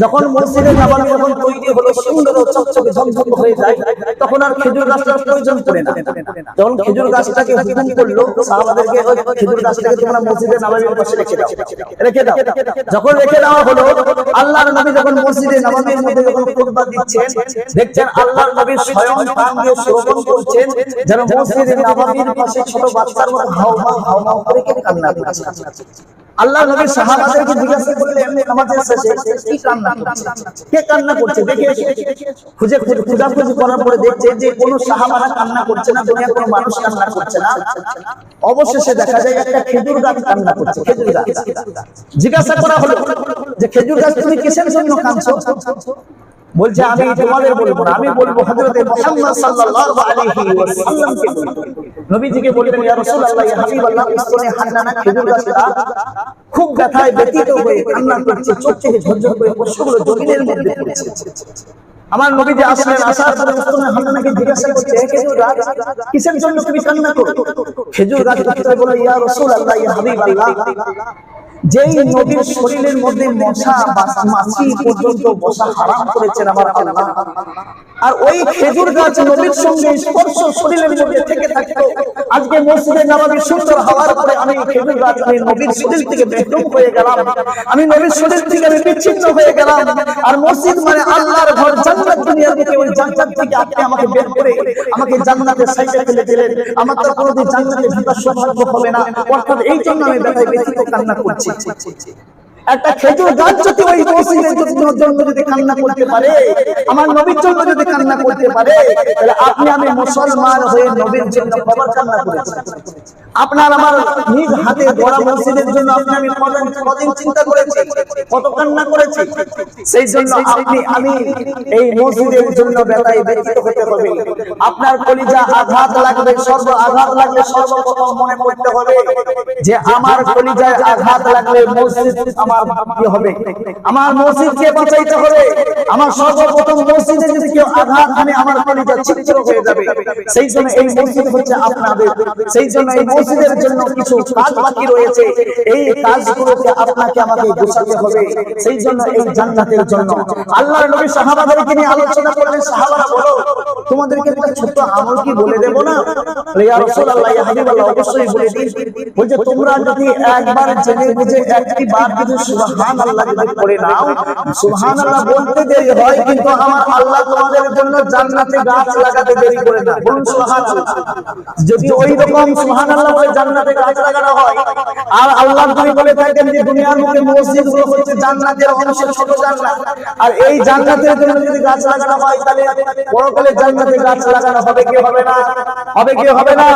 যখন মসজিদে নবাবি যখন তৈরি হলো, সুন্দর চকচকে হয়ে যায়, তখন আর খেজুর গাছটার প্রয়োজন পড়ে না। যখন খেজুর গাছটাকে হুকুম করল খেজুর গাছটাকে তোমরা মসজিদে নবাবির রেখে রেখে দাও। যখন রেখে দেওয়া হলো আল্লাহর নবী যখন মসজিদে নবাবির মধ্যে যখন খুতবা দিচ্ছেন, দেখছেন আল্লাহর নবী স্বয়ং কান দিয়ে শ্রবণ করছেন, যেন মসজিদে নবাবির পাশে ছোট বাচ্চার মতো করে কে কান্না করছে। আল্লাহ সাহাবাদেরকে জিজ্ঞাসা নামাজের শেষে কি কান্না করছে? কে কান্না করছে? দেখে খুঁজে খুঁজে খোঁজাখুঁজি করার পরে দেখছে যে কোন সাহাবারা কান্না করছে না মানুষ কান্না করছে না। অবশেষে দেখা যায় একটা খেজুর গাছ কান্না করছে, খেজুর গাছ। জিজ্ঞাসা করা হলো যে খেজুর গাছ তুমি কিসের জন্য কাঁদছো? বলছে আমি তোমাদের বলব না আমি বলব হযরতে মুহাম্মদ সাল্লাল্লাহু আলাইহি ওয়াসাল্লামকে বলব। নবীজিকে বললেন ইয়া রাসূলুল্লাহ ইয়া হাবিবাল্লাহ হান্নানা খেজুর গাছটা খুব ব্যথায় ব্যতীত হয়ে কান্না করছে চোখ থেকে ঝরঝর করে পশুগুলো জমিনের মধ্যে পড়েছে। আমার নবীজি আসলেন আসার পরে হান্নানাকে জিজ্ঞাসা করছে "হে খেজুর গাছ কিসের জন্য তুমি কান্না করো? খেজুর গাছ বলে ইয়া রাসূলুল্লাহ ইয়া হাবিবাল্লাহ। যেই নবীর শরীরের মধ্যে মশা মাছি পর্যন্ত বসা হারাম করেছেন আমার আল্লাহ। আর ওই খেজুর গাছ নবীর সঙ্গে স্পর্শ শরীরের মধ্যে থেকে থাকতো। আজকে মসজিদে নবীর সুন্দর হওয়ার পরে আমি খেজুর গাছ আমি নবীর শরীর থেকে বেহরুম হয়ে গেলাম। আমি নবীর শরীর থেকে আমি বিচ্ছিন্ন হয়ে গেলাম। আর মসজিদ মানে আল্লাহর ঘর, জান্নাত দুনিয়ার দিকে ওই জান্নাত থেকে আপনি আমাকে বের করে আমাকে জান্নাতের সাইডে ফেলে দিলেন। আমার তো কোনোদিন জান্নাতে ঢোকার সৌভাগ্য হবে না। অর্থাৎ এই জন্য আমি ব্যথায় ব্যথিত কান্না করছি। একটা খেজুর গাছ যদি ওই মসজিদের জন্য জন্য যদি কান্না করতে পারে আমার নবীর জন্য যদি কান্না করতে পারে তাহলে আপনি আমি মুসলমান হয়ে নবীর জন্য কবার কান্না করেছি। আপনার আমার নিজ হাতে গড়া মসজিদের জন্য আপনি আমি কদিন চিন্তা করেছি, কত কান্না করেছি। সেই জন্য আপনি, আমি এই মসজিদের জন্য ব্যথায় ব্যথিত হতে হবে। আপনার কলিজা আঘাত লাগবে, সর্ব আঘাত লাগলে সর্বপ্রথম মনে করতে হবে যে আমার কলিজায় আঘাত লাগলে মসজিদ আমার কি হবে। আমার মসজিদকে বাঁচাইতে হবে? আমার সর্বপ্রথম মসজিদে যদি কেউ আঘাত হানে, আমার কলিজা ছিদ্র হয়ে যাবে। সেই জন্য এই মসজিদ হচ্ছে আপনাদের, সেই জন্য এই মসজিদের জন্য কিছু কাজ বাকি রয়েছে। এই কাজগুলোকে আপনাকে আমাকে গোছাতে হবে। সেই জন্য এই জান্নাতের জন্য। আল্লাহর নবী সাহাবাদেরকে নিয়ে আলোচনা করলেন, সাহাবারা, বলো, তোমাদেরকে একটা ছোট্ট আমল কি বলে দেব না? ইয়া রাসূলুল্লাহ, ইয়া হাবিবাল্লাহ, অবশ্যই বলে দিন বলছে, তোমরা যদি একবার জেনে বুঝে একটি বার যদি সুবহানাল্লাহ যদি করে নাও, সুবহানাল্লাহ বলতে দেরি হয়, কিন্তু আমার আল্লাহ তোমাদের জন্য জান্নাতে গাছ লাগাতে দেরি করে না। বলুন সুবহানাল্লাহ। যদি ওই রকম সুবহানাল্লাহ জান্নাতে গাছ লাগানো হয়। আর আল্লাহ তুমি বলে থাকেন যে, দুনিয়ার মধ্যে মসজিদগুলো হচ্ছে জান্নাতের অংশ ছোট জান্নাত আর এই জান্নাতের যদি গাছ লাগানো হয়, তাহলে গাছ লাগানো হবে কি হবে না? হবে কি হবে না?